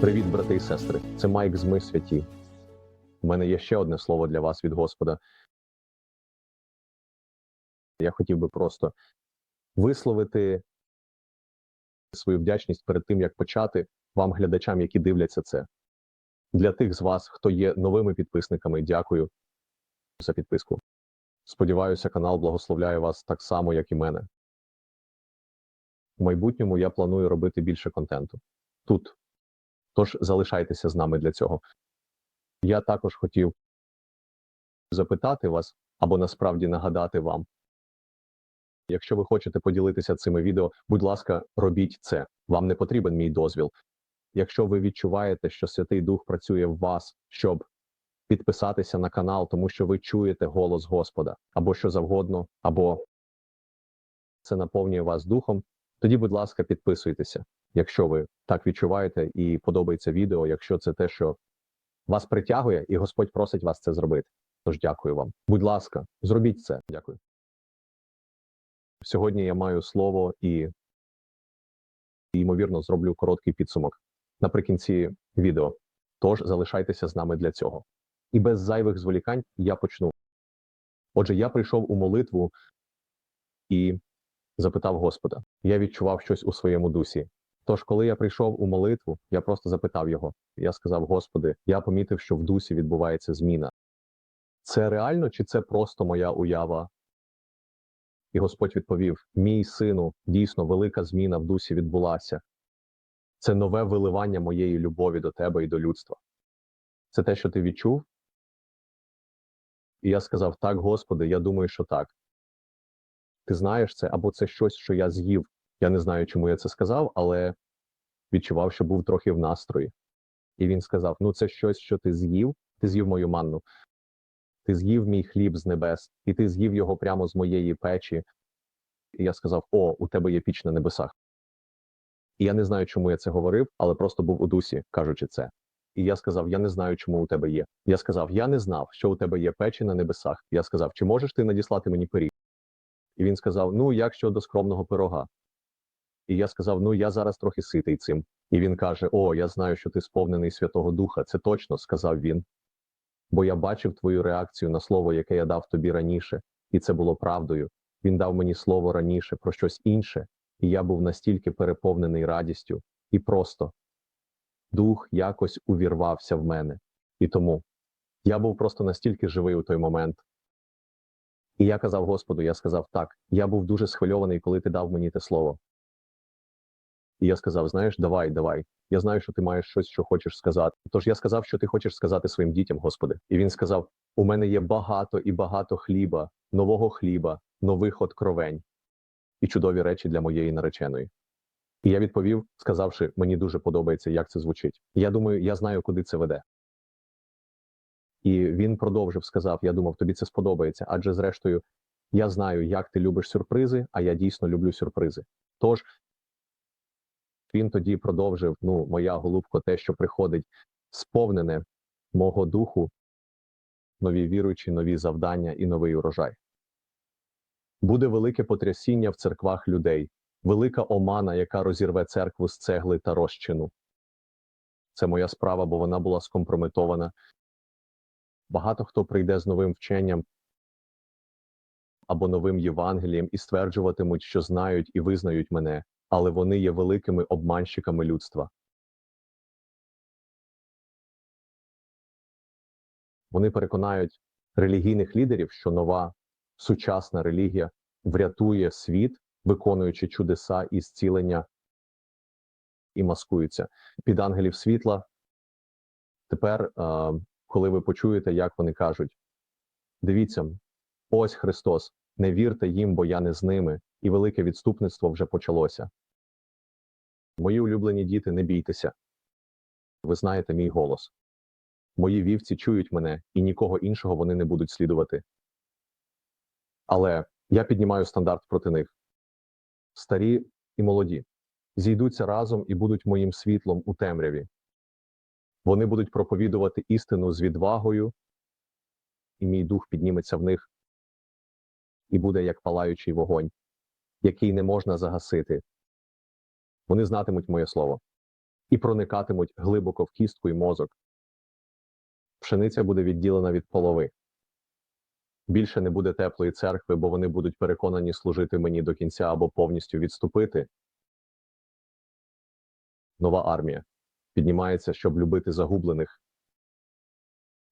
Привіт, брати і сестри. Це Майк з Ми святі. У мене є ще одне слово для вас від Господа. Я хотів би просто висловити свою вдячність перед тим, як почати вам, глядачам, які дивляться це. Для тих з вас, хто є новими підписниками, дякую за підписку. Сподіваюся, канал благословляє вас так само, як і мене. У майбутньому я планую робити більше контенту тут. Тож залишайтеся з нами для цього. Я також хотів запитати вас або насправді нагадати вам. Якщо ви хочете поділитися цими відео, будь ласка, робіть це. Вам не потрібен мій дозвіл. Якщо ви відчуваєте, що Святий Дух працює в вас, щоб підписатися на канал, тому що ви чуєте голос Господа, або що завгодно, або це наповнює вас духом, тоді, будь ласка, підписуйтеся, якщо ви так відчуваєте і подобається відео, якщо це те, що вас притягує, і Господь просить вас це зробити. Тож дякую вам. Будь ласка, зробіть це. Дякую. Сьогодні я маю слово і, ймовірно зроблю короткий підсумок наприкінці відео. Тож залишайтеся з нами для цього. І без зайвих зволікань я почну. Отже, я прийшов у молитву і запитав Господа. Я відчував щось у своєму дусі. Тож, коли я прийшов у молитву, я просто запитав його. Я сказав: Господи, я помітив, що в дусі відбувається зміна. Це реально чи це просто моя уява? І Господь відповів: Мій сину, дійсно велика зміна в дусі відбулася. Це нове виливання моєї любові до тебе і до людства. Це те, що ти відчув? І я сказав: Так, Господи, я думаю, що так. Ти знаєш це, або це щось, що я з'їв. Я не знаю, чому я це сказав, але відчував, що був трохи в настрої. І він сказав: Ну, це щось, що ти з'їв, ти з'їв мою манну, ти з'їв мій хліб з небес, і ти з'їв його прямо з моєї печі. І я сказав: О, у тебе є піч на небесах. І я не знаю, чому я це говорив, але просто був у дусі, кажучи це. І я сказав: Я не знаю, чому у тебе є. Я сказав: Я не знав, що у тебе є печі на небесах. Я сказав, чи можеш ти надіслати мені пиріг? І він сказав: Ну, як щодо скромного пирога? І я сказав: Ну, я зараз трохи ситий цим. І він каже: О, я знаю, що ти сповнений Святого Духа. Це точно, сказав він. Бо я бачив твою реакцію на слово, яке я дав тобі раніше, і це було правдою. Він дав мені слово раніше про щось інше, і я був настільки переповнений радістю, і просто дух якось увірвався в мене. І тому я був просто настільки живий у той момент. І я казав Господу, я сказав так, я був дуже схвильований, коли ти дав мені те слово. І я сказав: знаєш, давай, давай. Я знаю, що ти маєш щось, що хочеш сказати. Тож я сказав, що ти хочеш сказати своїм дітям, Господи. І він сказав: У мене є багато і багато хліба, нового хліба, нових откровень і чудові речі для моєї нареченої. І я відповів, сказавши, мені дуже подобається, як це звучить. Я думаю, я знаю, куди це веде. І він продовжив, сказав: Я думав, тобі це сподобається, адже зрештою, я знаю, як ти любиш сюрпризи, а я дійсно люблю сюрпризи. Тож він тоді продовжив: ну, моя голубко, те, що приходить, сповнене мого духу, нові віруючі, нові завдання і новий урожай. Буде велике потрясіння в церквах людей, велика омана, яка розірве церкву з цегли та розчину. Це моя справа, бо вона була скомпрометована. Багато хто прийде з новим вченням або новим Євангелієм і стверджуватимуть, що знають і визнають мене, але вони є великими обманщиками людства. Вони переконають релігійних лідерів, що нова сучасна релігія врятує світ, виконуючи чудеса і зцілення і маскуються під ангелів світла. Тепер, е, коли ви почуєте, як вони кажуть: дивіться, ось Христос, не вірте їм, бо я не з ними, і велике відступництво вже почалося. Мої улюблені діти, не бійтеся. Ви знаєте мій голос. Мої вівці чують мене, і нікого іншого вони не будуть слідувати. Але я піднімаю стандарт проти них. Старі і молоді зійдуться разом і будуть моїм світлом у темряві. Вони будуть проповідувати істину з відвагою, і мій дух підніметься в них і буде як палаючий вогонь, який не можна загасити. Вони знатимуть моє слово. і проникатимуть глибоко в кістку і мозок. Пшениця буде відділена від полови. Більше не буде теплої церкви, бо вони будуть переконані служити мені до кінця або повністю відступити. Нова армія піднімається, щоб любити загублених.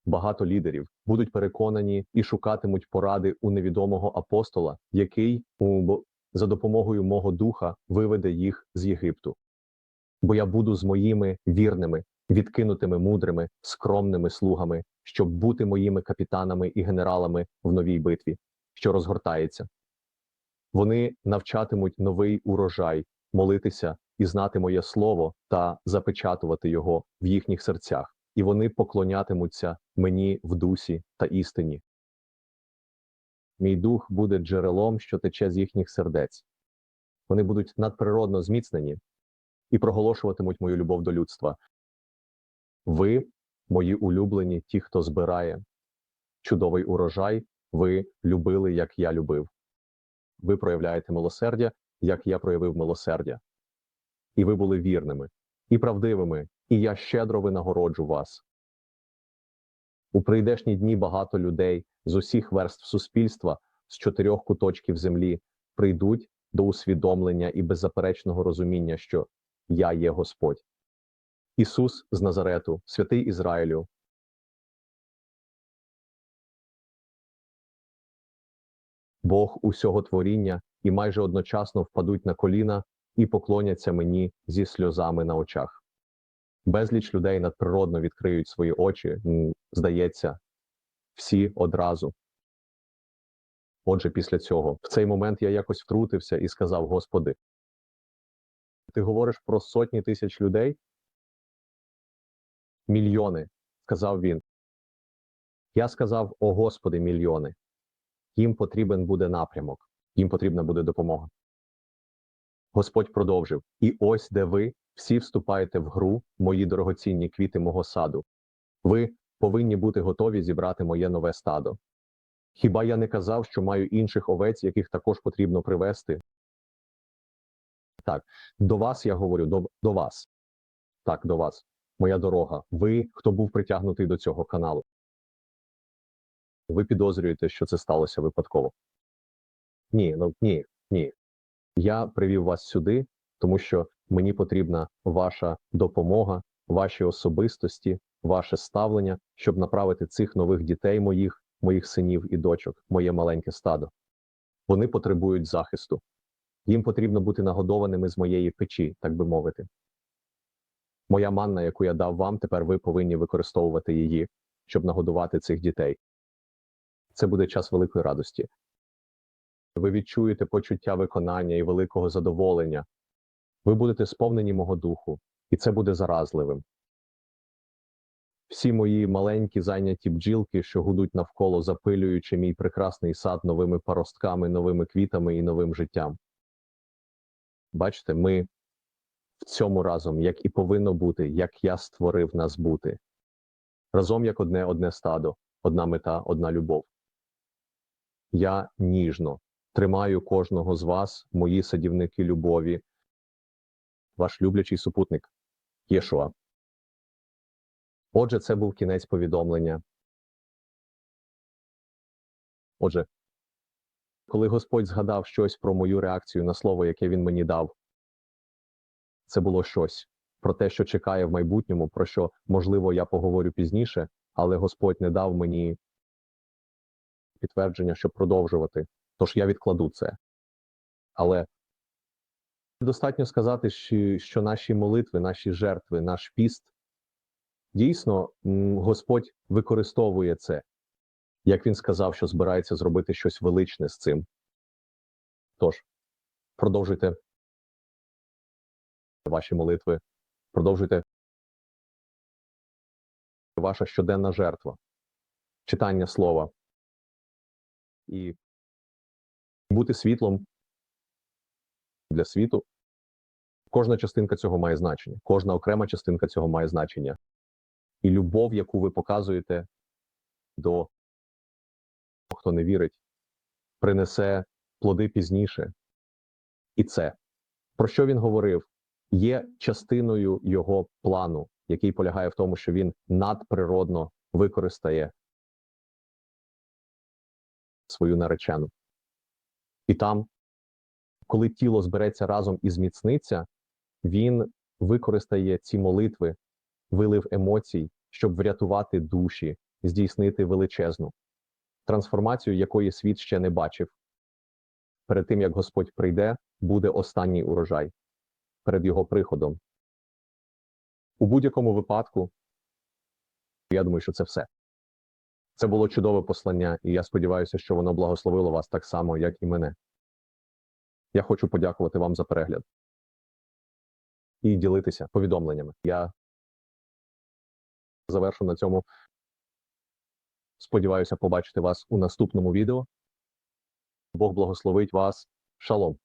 Багато лідерів будуть переконані і шукатимуть поради у невідомого апостола, який у, за допомогою мого духа виведе їх з Єгипту. Бо я буду з моїми вірними, відкинутими мудрими, скромними слугами, щоб бути моїми капітанами і генералами в новій битві, що розгортається. Вони навчатимуть новий урожай, молитися і знати моє слово та запечатувати його в їхніх серцях, і вони поклонятимуться мені в дусі та істині. Мій дух буде джерелом, що тече з їхніх сердець. Вони будуть надприродно зміцнені і проголошуватимуть мою любов до людства. Ви, мої улюблені, ті, хто збирає чудовий урожай, ви любили, як я любив. Ви проявляєте милосердя, як я проявив милосердя. І ви були вірними і правдивими, і я щедро винагороджу вас. У прийдешні дні багато людей з усіх верств суспільства з чотирьох куточків землі прийдуть до усвідомлення і беззаперечного розуміння, що я є Господь. Ісус з Назарету, святий Ізраїлю, Бог усього творіння і майже одночасно впадуть на коліна і поклоняться мені зі сльозами на очах. Безліч людей надприродно відкриють свої очі, здається, всі одразу. Отже, після цього, в цей момент я якось втрутився і сказав: Господи, ти говориш про сотні тисяч людей? Мільйони, сказав він. Я сказав: О Господи, мільйони. Їм потрібен буде напрямок, їм потрібна буде допомога. Господь продовжив: І ось де ви всі вступаєте в гру, мої дорогоцінні квіти мого саду. Ви повинні бути готові зібрати моє нове стадо. Хіба я не казав, що маю інших овець, яких також потрібно привести? Так, до вас я говорю, до, до вас. Так, до вас. Моя дорога. Ви, хто був притягнутий до цього каналу. Ви підозрюєте, що це сталося випадково? Ні, ну ні, ні. Я привів вас сюди, тому що мені потрібна ваша допомога, ваші особистості, ваше ставлення, щоб направити цих нових дітей моїх, моїх синів і дочок, моє маленьке стадо. Вони потребують захисту. Їм потрібно бути нагодованими з моєї печі, так би мовити. Моя манна, яку я дав вам, тепер ви повинні використовувати її, щоб нагодувати цих дітей. Це буде час великої радості. Ви відчуєте почуття виконання і великого задоволення. Ви будете сповнені мого духу, і це буде заразливим. Всі мої маленькі зайняті бджілки, що гудуть навколо, запилюючи мій прекрасний сад новими паростками, новими квітами і новим життям. Бачите, ми в цьому разом, як і повинно бути, як я створив нас бути. Разом як одне одне стадо, одна мета, одна любов. Я ніжно тримаю кожного з вас, мої садівники любові, ваш люблячий супутник Єшуа. Отже, це був кінець повідомлення. Отже, коли Господь згадав щось про мою реакцію на слово, яке він мені дав, це було щось про те, що чекає в майбутньому, про що, можливо, я поговорю пізніше, але Господь не дав мені підтвердження, щоб продовжувати. Тож я відкладу це. Але достатньо сказати, що, наші молитви, наші жертви, наш піст дійсно Господь використовує це, як він сказав, що збирається зробити щось величне з цим. Тож, продовжуйте ваші молитви, продовжуйте ваша щоденна жертва, читання слова і бути світлом для світу. Кожна частинка цього має значення, кожна окрема частинка цього має значення. І любов, яку ви показуєте до того, хто не вірить, принесе плоди пізніше. І це про що він говорив? є частиною його плану, який полягає в тому, що він надприродно використає свою наречену. І там, коли тіло збереться разом і зміцниться, він використає ці молитви, вилив емоцій, щоб врятувати душі, здійснити величезну трансформацію, якої світ ще не бачив. Перед тим як Господь прийде, буде останній урожай перед його приходом. У будь-якому випадку, я думаю, що це все. Це було чудове послання, і я сподіваюся, що воно благословило вас так само, як і мене. Я хочу подякувати вам за перегляд і ділитися повідомленнями. Я завершу на цьому. Сподіваюся побачити вас у наступному відео. Бог благословить вас. Шалом.